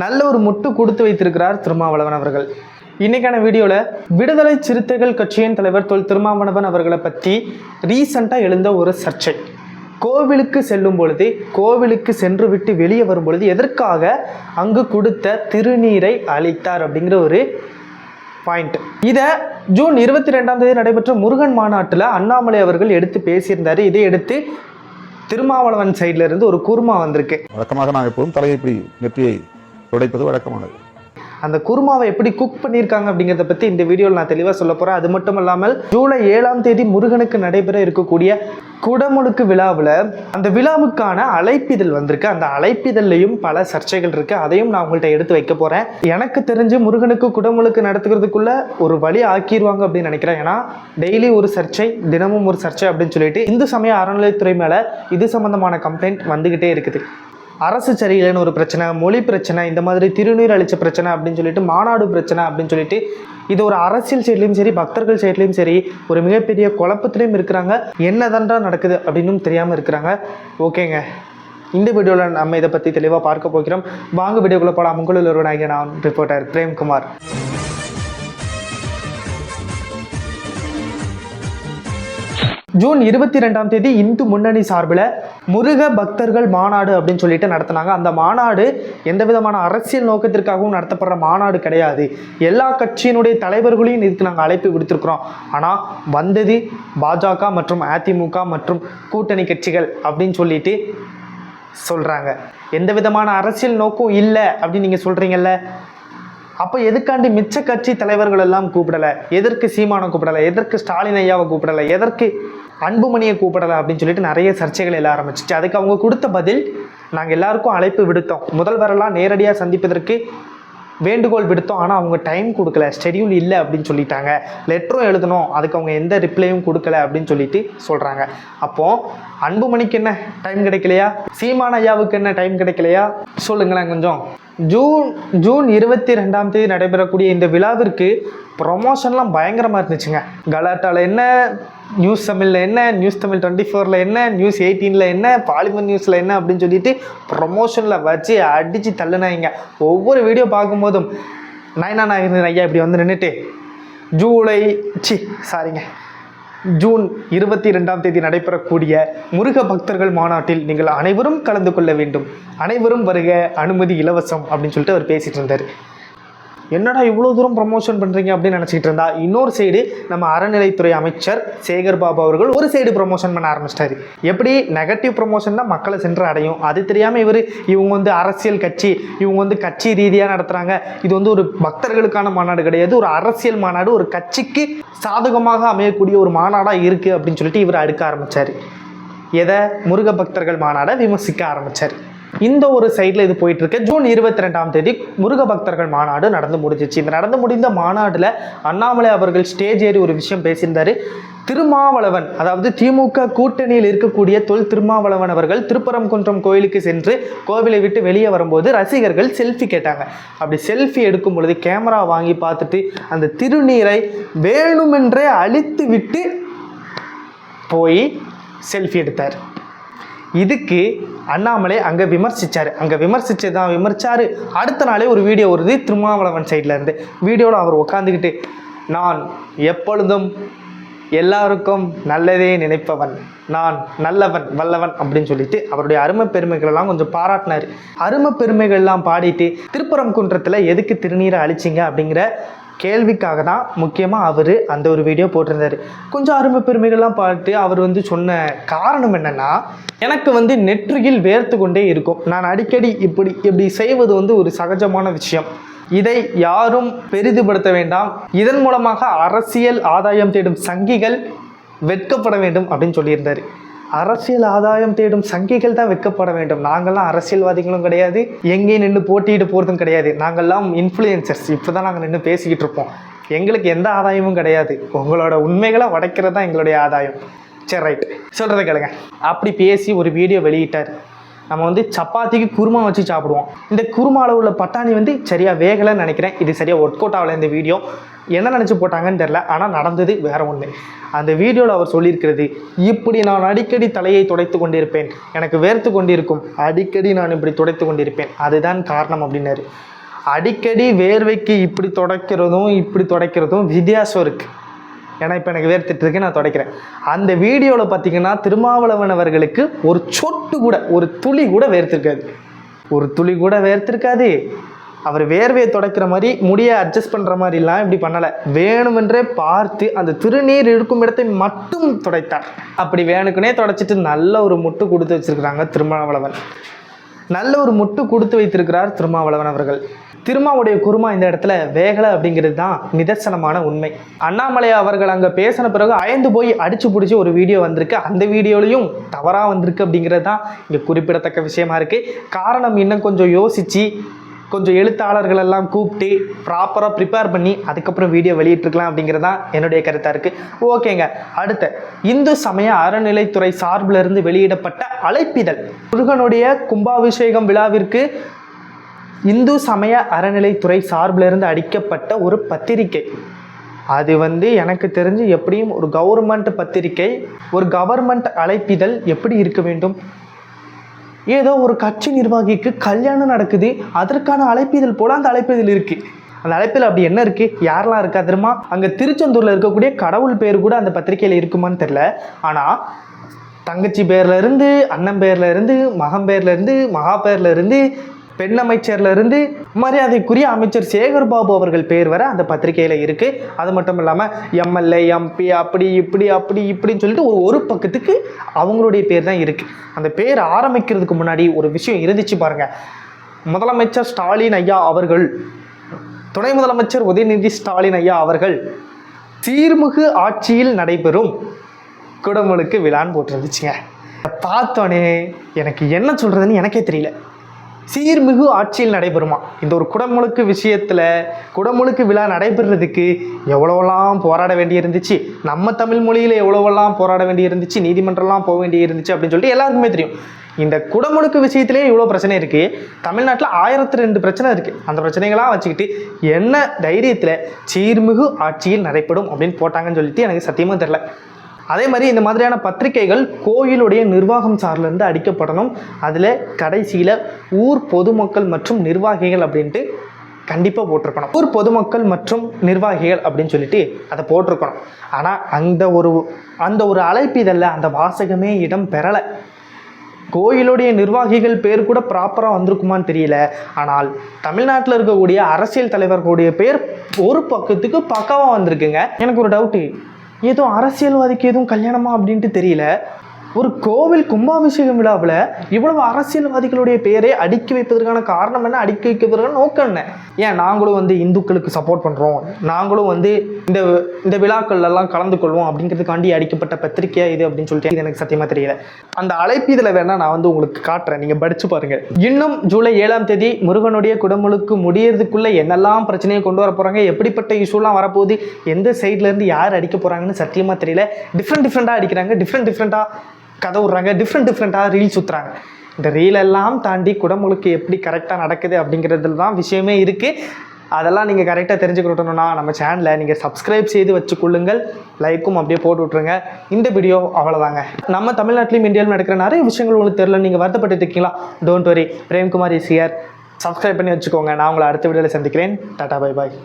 நல்ல ஒரு முட்டு கொடுத்து வைத்திருக்கிறார் திருமாவளவன் அவர்கள். இன்றைக்கான வீடியோவில் விடுதலை சிறுத்தைகள் கட்சியின் தலைவர் தொல் திருமாவளவன் அவர்களை பற்றி ரீசண்டாக எழுந்த ஒரு சர்ச்சை. கோவிலுக்கு செல்லும் பொழுது கோவிலுக்கு சென்று விட்டு வெளியே வரும் பொழுது எதற்காக அங்கு கொடுத்த திருநீரை அளித்தார் அப்படிங்கிற ஒரு பாயிண்ட் இதை ஜூன் இருபத்தி ரெண்டாம் தேதி நடைபெற்ற முருகன் மாநாட்டில் அண்ணாமலை அவர்கள் எடுத்து பேசியிருந்தார். இதை எடுத்து திருமாவளவன் சைடுல இருந்து ஒரு குருமா வந்திருக்கு. வழக்கமாக நான் எப்போதும் தலையை இப்படி நெற்றியை துடைப்பது வழக்கமானது. அந்த குருமாவை எப்படி குக் பண்ணியிருக்காங்க அப்படிங்கிறத பற்றி இந்த வீடியோவில் நான் தெளிவாக சொல்ல போகிறேன் அது மட்டும் இல்லாமல் ஜூலை ஏழாம் தேதி முருகனுக்கு நடைபெற இருக்கக்கூடிய குடமுழுக்கு விழாவில் அந்த விழாவுக்கான அழைப்பிதழ் வந்திருக்கு. அந்த அழைப்பிதழ்லையும் பல சர்ச்சைகள் இருக்குது அதையும் நான் உங்கள்கிட்ட எடுத்து வைக்க போகிறேன் எனக்கு தெரிஞ்சு முருகனுக்கு குடமுழுக்கு நடத்துக்கிறதுக்குள்ள ஒரு வழி ஆக்கிடுவாங்க அப்படின்னு நினைக்கிறேன். ஏன்னா டெய்லி ஒரு சர்ச்சை தினமும் ஒரு சர்ச்சை அப்படின்னு சொல்லிட்டு இந்து சமய அறநிலையத்துறை மேலே இது சம்பந்தமான கம்ப்ளைண்ட் வந்துக்கிட்டே இருக்குது. அரசு சரியில்லைன்னு ஒரு பிரச்சனை மொழி பிரச்சனை இந்த மாதிரி திருநீர் அழிச்ச பிரச்சனை அப்படின்னு சொல்லிட்டு மாநாடு பிரச்சனை அப்படின்னு சொல்லிட்டு இது ஒரு அரசியல் சைட்லையும் சரி பக்தர்கள் சைட்லையும் சரி ஒரு மிகப்பெரிய குழப்பத்திலையும் இருக்கிறாங்க. என்னதான்டா நடக்குது அப்படின்னும் தெரியாமல் இருக்கிறாங்க. ஓகேங்க. இந்த வீடியோவில் நம்ம இதை பற்றி தெளிவாக பார்க்க போகிறோம். வாங்க வீடியோக்குள்ளே போகலாம் உங்களில் ஒருவனாகிய நான் ரிப்போர்ட்டர் பிரேம்குமார். ஜூன் இருபத்தி ரெண்டாம் தேதி இந்து முன்னணி சார்பில் முருக பக்தர்கள் மாநாடு அப்படின்னு சொல்லிட்டு நடத்தினாங்க. அந்த மாநாடு எந்த விதமான அரசியல் நோக்கத்திற்காகவும் நடத்தப்படுற மாநாடு கிடையாது. எல்லா கட்சியினுடைய தலைவர்களையும் இதுக்கு நாங்கள் அழைப்பு விடுத்திருக்கிறோம். ஆனால் வந்தது பாஜக மற்றும் அதிமுக மற்றும் கூட்டணி கட்சிகள் அப்படின்னு சொல்லிட்டு சொல்கிறாங்க எந்த விதமான அரசியல் நோக்கம் இல்லை அப்படின்னு நீங்கள் சொல்கிறீங்கல்ல அப்போ எதுக்காண்டி மிச்ச கட்சி தலைவர்கள் எல்லாம் கூப்பிடலை? எதற்கு சீமானை கூப்பிடலை? எதற்கு ஸ்டாலின் ஐயாவை கூப்பிடலை? எதற்கு அன்புமணியை கூப்பிடலாம் அப்படின்னு சொல்லிட்டு நிறைய சர்ச்சைகள் எல்லாம் ஆரம்பிச்சிச்சு. அதுக்கு அவங்க கொடுத்த பதில் நாங்கள் எல்லாருக்கும் அழைப்பு விடுத்தோம். முதல்வரெல்லாம் நேரடியாக சந்திப்பதற்கு வேண்டுகோள் விடுத்தோம். ஆனால் அவங்க டைம் கொடுக்கல ஸ்டெடியூல் இல்லை அப்படின்னு சொல்லிட்டாங்க. லெட்டரும் எழுதணும் அதுக்கு அவங்க எந்த ரிப்ளையும் கொடுக்கல அப்படின்னு சொல்லிட்டு சொல்கிறாங்க அப்போது அன்புமணிக்கு என்ன டைம் கிடைக்கலையா? சீமான் ஐயாவுக்கு என்ன டைம் கிடைக்கலையா? சொல்லுங்களேன் கொஞ்சம். ஜூன் ஜூன் இருபத்தி ரெண்டாம் தேதி நடைபெறக்கூடிய இந்த விழாவிற்கு ப்ரொமோஷன்லாம் பயங்கரமாக இருந்துச்சுங்க. கலாட்டாவில் என்ன நியூஸ் தமிழில் என்ன நியூஸ் தமிழ் டுவெண்ட்டி ஃபோரில் என்ன நியூஸ் எயிட்டீனில் என்ன பாலிமர் நியூஸில் என்ன அப்படின்னு சொல்லிட்டு ப்ரொமோஷனில் வச்சு அடித்து தள்ளுனாங்க. ஒவ்வொரு வீடியோ பார்க்கும்போதும் நயனா நாகரின் ஐயா இப்படி வந்து நின்றுட்டு ஜூலை சி சாரிங்க ஜூன் இருபத்தி ரெண்டாம் தேதி நடைபெறக்கூடிய முருக பக்தர்கள் மாநாட்டில் நீங்கள் அனைவரும் கலந்து கொள்ள வேண்டும். அனைவரும் வருக அனுமதி இலவசம் அப்படின்னு சொல்லிட்டு அவர் பேசிட்டு இருந்தார். என்னடா இவ்வளோ தூரம் ப்ரமோஷன் பண்ணுறீங்க அப்படின்னு நினச்சிக்கிட்டு இருந்தா இன்னொரு சைடு நம்ம அறநிலைத்துறை அமைச்சர் சேகர் பாபு அவர்கள் ஒரு சைடு ப்ரமோஷன் பண்ண ஆரம்பிச்சிட்டாரு. எப்படி? நெகட்டிவ் ப்ரமோஷன் தான் மக்களை சென்று அடையும். அது தெரியாமல் இவர் இவங்க வந்து அரசியல் கட்சி இவங்க வந்து கட்சி ரீதியாக நடத்துகிறாங்க இது வந்து ஒரு பக்தர்களுக்கான மாநாடு கிடையாது. ஒரு அரசியல் மாநாடு ஒரு கட்சிக்கு சாதகமாக அமையக்கூடிய ஒரு மாநாடாக இருக்குது அப்படின்னு சொல்லிட்டு இவர் அடுக்க ஆரம்பித்தார் எதை? முருக பக்தர்கள் மாநாடை விமர்சிக்க ஆரம்பித்தார் இந்த ஒரு சைடில் இது போயிட்டு இருக்கு ஜூன் இருபத்தி ரெண்டாம் தேதி முருக பக்தர்கள் மாநாடு நடந்து முடிஞ்சிச்சு. இந்த நடந்து முடிந்த மாநாட்டில் அண்ணாமலை அவர்கள் ஸ்டேஜ் ஏறி ஒரு விஷயம் பேசியிருந்தார். திருமாவளவன் அதாவது திமுக கூட்டணியில் இருக்கக்கூடிய தொல் திருமாவளவன் அவர்கள் திருப்பரங்குன்றம் கோயிலுக்கு சென்று கோவிலை விட்டு வெளியே வரும்போது ரசிகர்கள் செல்ஃபி கேட்டாங்க. அப்படி செல்ஃபி எடுக்கும் பொழுது கேமரா வாங்கி பார்த்துட்டு அந்த திருநீரை வேணுமென்றே அழித்து விட்டு போய் செல்ஃபி எடுத்தார். இதுக்கு அண்ணாமலை அங்கே விமர்சிச்சார். அங்கே விமர்சித்து தான் விமர்சித்தார் அடுத்த நாளே ஒரு வீடியோ வருது திருமாவளவன் சைடில் இருந்து. வீடியோவில் அவர் உட்காந்துக்கிட்டு நான் எப்பொழுதும் எல்லாருக்கும் நல்லதே நினைப்பவன். நான் நல்லவன் வல்லவன் அப்படின்னு சொல்லிட்டு அவருடைய அருமை பெருமைகளெல்லாம் கொஞ்சம் பாராட்டினார். அருமை பெருமைகள்லாம் பாடிட்டு திருப்பரம் குன்றத்தில் எதுக்கு திருநீரை அழிச்சிங்க? அப்படிங்கிற கேள்விக்காக தான் முக்கியமாக அவர் அந்த ஒரு வீடியோ போட்டிருந்தார். கொஞ்சம் அருமை பெருமைகள்லாம் பார்த்து அவர் வந்து சொன்ன காரணம் என்னென்னா எனக்கு வந்து நெற்றியில் வேர்த்து கொண்டே இருக்கும். நான் அடிக்கடி இப்படி இப்படி செய்வது வந்து ஒரு சகஜமான விஷயம். இதை யாரும் பெரிதுபடுத்த வேண்டாம். இதன் மூலமாக அரசியல் ஆதாயம் தேடும் சங்கிகள் வெட்கப்பட வேண்டும் அப்படின்னு சொல்லியிருந்தார். அரசியல் ஆதாயம் தேடும் சங்கிகள் தான் வைக்கப்பட வேண்டும். நாங்கள்லாம் அரசியல்வாதிகளும் கிடையாது. எங்கேயும் நின்று போட்டியிட்டு போகிறதும் கிடையாது. நாங்கள்லாம் இன்ஃப்ளூயன்சர்ஸ் இப்போ தான் நாங்கள் நின்று பேசிக்கிட்டு இருப்போம். எங்களுக்கு எந்த ஆதாயமும் கிடையாது. உங்களோட உண்மைகளை உடைக்கிறது தான் எங்களுடைய ஆதாயம். சரி ரைட் சொல்கிறத கேளுங்க. அப்படி பேசி ஒரு வீடியோ வெளியிட்டார். நம்ம வந்து சப்பாத்திக்கு குருமா வச்சு சாப்பிடுவோம். இந்த குருமாவில் உள்ள பட்டாணி வந்து சரியாக வேகலைன்னு நினைக்கிறேன். இது சரியாக ஒர்க் அவுட் ஆகலை இந்த வீடியோ என்ன நினச்சி போட்டாங்கன்னு தெரில ஆனால் நடந்தது வேற ஒன்று அந்த வீடியோவில் அவர் சொல்லியிருக்கிறது இப்படி நான் அடிக்கடி தலையை துடைத்து கொண்டிருப்பேன். எனக்கு வேர்த்து கொண்டிருக்கும். அடிக்கடி நான் இப்படி துடைத்து கொண்டிருப்பேன். அதுதான் காரணம் அப்படின்னாரு. அடிக்கடி வேர்வைக்கு இப்படி துடைக்கிறதும் இப்படி துடைக்கிறதும் வித்தியாசம் இருக்குது ஏன்னா இப்போ எனக்கு வேர்த்துட்டு இருக்கு நான் துடைக்கிறேன். அந்த வீடியோவில் பார்த்தீங்கன்னா திருமாவளவன் அவர்களுக்கு ஒரு சொட்டு கூட ஒரு துளி கூட வேர்த்திருக்காது. ஒரு துளி கூட வேர்த்திருக்காது. அவர் வேர்வையை தொடக்கிற மாதிரி முடியை அட்ஜஸ்ட் பண்ணுற மாதிரிலாம் இப்படி பண்ணலை. வேணுமென்றே பார்த்து அந்த திருநீர் இருக்கும் இடத்தை மட்டும் துடைத்தார். அப்படி வேணுக்குனே துடைச்சிட்டு நல்ல ஒரு முட்டு கொடுத்து வச்சிருக்கிறாங்க திருமாவளவன். நல்ல ஒரு முட்டு கொடுத்து வைத்திருக்கிறார் திருமாவளவன் அவர்கள். திருமாவுடைய குருமா இந்த இடத்துல வேகலை அப்படிங்கிறது தான் நிதர்சனமான உண்மை. அண்ணாமலை அவர்கள் அங்கே பேசின பிறகு அயந்து போய் அடிச்சு பிடிச்சி ஒரு வீடியோ வந்திருக்கு. அந்த வீடியோலையும் தவறாக வந்திருக்கு அப்படிங்கிறது தான் இங்கே குறிப்பிடத்தக்க விஷயமா இருக்குது காரணம் இன்னும் கொஞ்சம் யோசித்து கொஞ்சம் எழுத்தாளர்கள் எல்லாம் கூப்பிட்டு ப்ராப்பராக ப்ரிப்பேர் பண்ணி அதுக்கப்புறம் வீடியோ வெளியிட்டிருக்கலாம் அப்படிங்கிறது தான் என்னுடைய கருத்தாக இருக்குது ஓகேங்க. அடுத்த இந்து சமய அறநிலைத்துறை சார்பிலிருந்து வெளியிடப்பட்ட அழைப்பிதழ். முருகனுடைய கும்பாபிஷேகம் விழாவிற்கு இந்து சமய அறநிலைத்துறை சார்பிலிருந்து அடிக்கப்பட்ட ஒரு பத்திரிகை. அது வந்து எனக்கு தெரிஞ்சு எப்படியும் ஒரு கவர்மெண்ட் பத்திரிகை. ஒரு கவர்மெண்ட் அழைப்பிதழ் எப்படி இருக்க வேண்டும்? ஏதோ ஒரு கட்சி நிர்வாகிக்கு கல்யாணம் நடக்குது அதற்கான அழைப்பிதழ் போல அந்த அழைப்பிதழ் இருக்கு. அந்த அழைப்பில் அப்படி என்ன இருக்கு? யாரெல்லாம் இருக்கா தெரியுமா? அங்கே திருச்செந்தூரில் இருக்கக்கூடிய கடவுள் பேர் கூட அந்த பத்திரிக்கையில் இருக்குமான்னு தெரில ஆனால் தங்கச்சி பேர்ல இருந்து அண்ணன் பேர்ல இருந்து மகன் பேர்ல இருந்து மகா பேர்ல இருந்து பெண் அமைச்சர்லேருந்து மரியாதைக்குரிய அமைச்சர் சேகர் பாபு அவர்கள் பேர் வர அந்த பத்திரிகையில் இருக்குது அது மட்டும் இல்லாமல் எம்எல்ஏ எம்பி அப்படி இப்படி அப்படி இப்படின்னு சொல்லிட்டு ஒரு ஒரு பக்கத்துக்கு அவங்களுடைய பேர் தான் இருக்குது அந்த பேர் ஆரம்பிக்கிறதுக்கு முன்னாடி ஒரு விஷயம் இருந்துச்சு பாருங்கள் முதலமைச்சர் ஸ்டாலின் ஐயா அவர்கள் துணை முதலமைச்சர் உதயநிதி ஸ்டாலின் ஐயா அவர்கள் சீர்மிகு ஆட்சியில் நடைபெறும் குடமுழுக்கு விழான்னு போட்டிருந்துச்சுங்க. பார்த்தோன்னே எனக்கு என்ன சொல்கிறதுன்னு எனக்கே தெரியல. சீர்மிகு ஆட்சியில் நடைபெறுமா? இந்த ஒரு குடமுழுக்கு விஷயத்தில் குடமுழுக்கு விழா நடைபெறுறதுக்கு எவ்வளோலாம் போராட வேண்டி இருந்துச்சு நம்ம தமிழ் மொழியில் எவ்வளோவெல்லாம் போராட வேண்டி இருந்துச்சு நீதிமன்றம்லாம் போக வேண்டி இருந்துச்சு அப்படின்னு சொல்லிட்டு எல்லாருக்குமே தெரியும். இந்த குடமுழுக்கு விஷயத்திலே இவ்வளோ பிரச்சனை இருக்குது தமிழ்நாட்டில் ஆயிரத்தி ரெண்டு பிரச்சனை இருக்குது அந்த பிரச்சனைகளாக வச்சுக்கிட்டு என்ன தைரியத்தில் சீர்மிகு ஆட்சியில் நடைபெறும் அப்படின்னு போட்டாங்கன்னு சொல்லிட்டு எனக்கு சத்தியமாக தெரில அதே மாதிரி இந்த மாதிரியான பத்திரிகைகள் கோயிலுடைய நிர்வாகம் சார்லேருந்து அடிக்கப்படணும். அதில் கடைசியில் ஊர் பொதுமக்கள் மற்றும் நிர்வாகிகள் அப்படின்ட்டு கண்டிப்பாக போட்டிருக்கணும். ஊர் பொதுமக்கள் மற்றும் நிர்வாகிகள் அப்படின்னு சொல்லிட்டு அதை போட்டிருக்கணும். ஆனால் அந்த ஒரு அந்த ஒரு அழைப்பு அழைப்பிதழில் அந்த வாசகமே இடம் பெறலை. கோயிலுடைய நிர்வாகிகள் பேர் கூட ப்ராப்பராக வந்திருக்குமான்னு தெரியல. ஆனால் தமிழ்நாட்டில் இருக்கக்கூடிய அரசியல் தலைவர்களுடைய பேர் ஒரு பக்கத்துக்கு பக்கவாக வந்திருக்குங்க. எனக்கு ஒரு டவுட்டு ஏதோ அரசியல்வாதிக்கு எதுவும் கல்யாணமா அப்படின்ட்டு தெரியல. ஒரு கோவில் கும்பாபிஷேகம் விழாவில் இவ்வளவு அரசியல்வாதிகளுடைய பெயரை அடுக்கி வைப்பதற்கான காரணம் என்ன? அடுக்கி வைப்பதற்கான நோக்கம் என்ன? ஏன் நாங்களும் வந்து இந்துக்களுக்கு சப்போர்ட் பண்ணுறோம் நாங்களும் வந்து இந்த இந்த விழாக்கள் எல்லாம் கலந்து கொள்வோம் அப்படிங்கிறதுக்காண்டி அடிக்கப்பட்ட பத்திரிகையா இது அப்படின்னு சொல்லிட்டு இது எனக்கு சத்தியமாக தெரியல. அந்த அழைப்பு இதில் வேணா நான் வந்து உங்களுக்கு காட்டுறேன். நீங்கள் படிச்சு பாருங்க. இன்னும் ஜூலை ஏழாம் தேதி முருகனுடைய குடமுழுக்கு முடியறதுக்குள்ள என்னெல்லாம் பிரச்சனையை கொண்டு வர போறாங்க எப்படிப்பட்ட இஷ்யூலாம் வரப்போகுது எந்த சைட்ல இருந்து யார் அடிக்க போறாங்கன்னு சத்தியமா தெரியல. டிஃப்ரெண்ட் டிஃப்ரெண்ட்டாக அடிக்கிறாங்க. டிஃப்ரெண்ட் டிஃப்ரெண்ட்டாக கதை விட்றாங்க. டிஃப்ரெண்ட் டிஃப்ரெண்ட்டாக ரீல் சுற்றுறாங்க இந்த ரீல் எல்லாம் தாண்டி குடமுழுக்கு எப்படி கரெக்டாக நடக்குது அப்படிங்கிறதுல தான் விஷயமே இருக்குது அதெல்லாம் நீங்கள் கரெக்டாக தெரிஞ்சுக்கிட்டணும்னா நம்ம சேனலை நீங்கள் சப்ஸ்கிரைப் செய்து வச்சுக்கொள்ளுங்கள். லைக்கும் அப்படியே போட்டு விட்ருங்க இந்த வீடியோ அவ்வளோதாங்க நம்ம தமிழ்நாட்டிலையும் இந்தியாவிலும் நடக்கிற நிறைய விஷயங்கள் உங்களுக்கு தெரியல நீங்கள் வருத்தப்பட்டு இருக்கீங்களா? Don't worry Premkumar is here subscribe பண்ணி வச்சுக்கோங்க. நான் உங்களை அடுத்த வீடியோவில் சந்திக்கிறேன். Tata bye bye